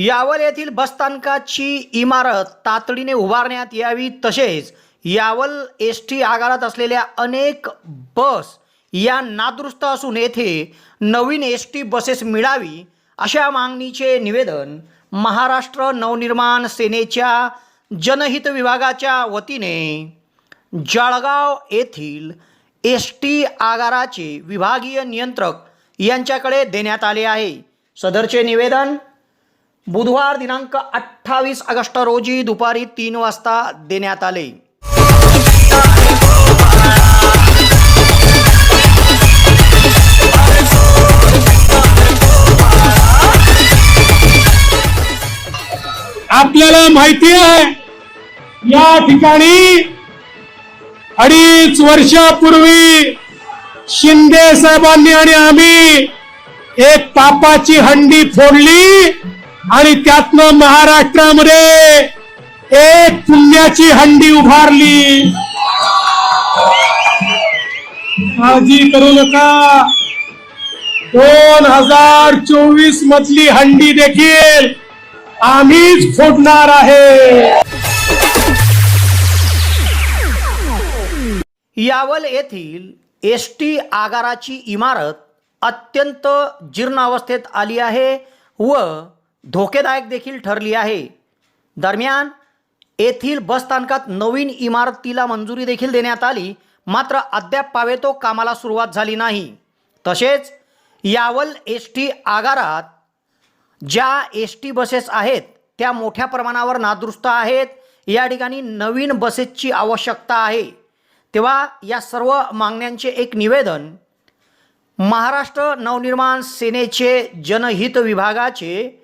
यावल येथील बसस्थानकाची इमारत तातडीने उभारण्यात यावी तसेच यावल एस टी आगारात असलेल्या अनेक बस या नादुरुस्त असून येथे नवीन एस टी बसेस मिळावी अशा मागणीचे निवेदन महाराष्ट्र नवनिर्माण सेनेच्या जनहित विभागाच्या वतीने जळगाव येथील एस टी आगाराचे विभागीय नियंत्रक यांच्याकडे देण्यात आले आहे. सदरचे निवेदन बुधवार दिनांक अठ्ठावीस ऑगस्ट रोजी दुपारी तीन वाजता देण्यात आले. आपल्याला माहिती आहे या ठिकाणी अडीच वर्षापूर्वी शिंदे साहेबांनी आणि आम्ही एक पापाची हंडी फोडली. आणि त्यातनं महाराष्ट्रामध्ये एक पुण्याची हंडी उभारली. काळजी करू नका. दोन हजार चोवीस मधली हंडी देखील आम्हीच फोडणार आहे. यावल येथील एस टी आगाराची इमारत अत्यंत जीर्ण अवस्थेत आली आहे व धोकेदायक देखील ठरली आहे. दरम्यान येथील बसस्थानकात नवीन इमारतीला मंजुरी देखील देण्यात आली मात्र अद्याप पावेतो कामाला सुरुवात झाली नाही. तसेच यावल एस टी आगारात ज्या एस टी बसेस आहेत त्या मोठ्या प्रमाणावर नादुरुस्त आहेत. या ठिकाणी नवीन बसेसची आवश्यकता आहे. तेव्हा या सर्व मागण्यांचे एक निवेदन महाराष्ट्र नवनिर्माण सेनेचे जनहित विभागाचे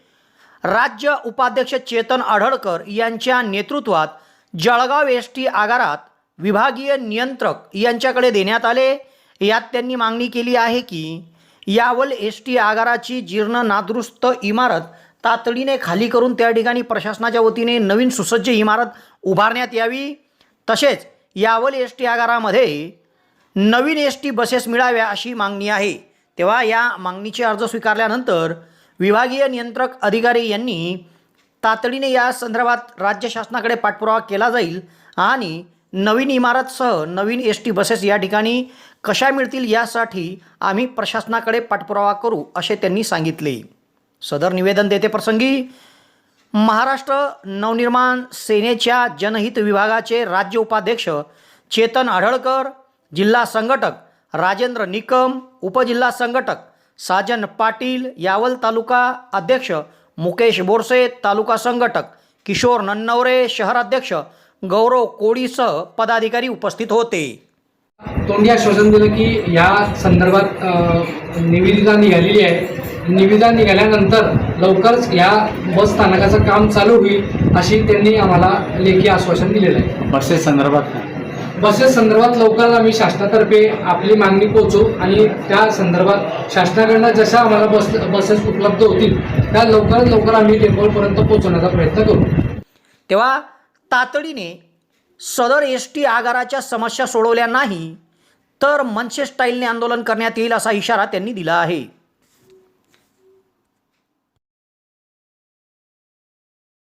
राज्य उपाध्यक्ष चेतन आढळकर यांच्या नेतृत्वात जळगाव एस टी आगारात विभागीय नियंत्रक यांच्याकडे देण्यात आले. यात त्यांनी मागणी केली आहे की यावल एस टी आगाराची जीर्ण नादुरुस्त इमारत तातडीने खाली करून त्या ठिकाणी प्रशासनाच्या वतीने नवीन सुसज्ज इमारत उभारण्यात यावी. तसेच यावल एस टी आगारामध्ये नवीन एस टी बसेस मिळाव्या अशी मागणी आहे. तेव्हा या मागणीचे अर्ज स्वीकारल्यानंतर विभागीय नियंत्रक अधिकारी यांनी तातडीने या संदर्भात राज्य शासनाकडे पाठपुरावा केला जाईल आणि नवीन इमारतसह नवीन एस टी बसेस या ठिकाणी कशा मिळतील यासाठी आम्ही प्रशासनाकडे पाठपुरावा करू असे त्यांनी सांगितले. सदर निवेदन देते प्रसंगी महाराष्ट्र नवनिर्माण सेनेच्या जनहित विभागाचे राज्य उपाध्यक्ष चेतन आढळकर जिल्हा संघटक राजेंद्र निकम उपजिल्हा संघटक साजन पाटील यावल तालुका अध्यक्ष मुकेश बोरसे तालुका संघटक किशोर नन्नवरे शहराध्यक्ष गौरव कोळीसह पदाधिकारी उपस्थित होते. तोंडी आश्वासन दिलं की या संदर्भात अ, निवेदिका निघालेली आहे. निविदा निघाल्यानंतर लवकरच या बस स्थानकाचं काम चालू होईल अशी त्यांनी आम्हाला लेखी आश्वासन दिलेलं आहे. बसेस संदर्भात बसेस संदर्भात लवकरच आम्ही शासनातर्फे आपली मागणी पोहोचू आणि त्या संदर्भात शासनाकडनं जशा आम्हाला बस बसेस उपलब्ध होतील त्या लवकरात लवकर आम्ही डेपोपर्यंत पोहोचवण्याचा प्रयत्न करू. तेव्हा तातडीने सदर एस टी आगाराच्या समस्या सोडवल्या नाही तर मनसे स्टाईलने आंदोलन करण्यात येईल असा इशारा त्यांनी दिला आहे.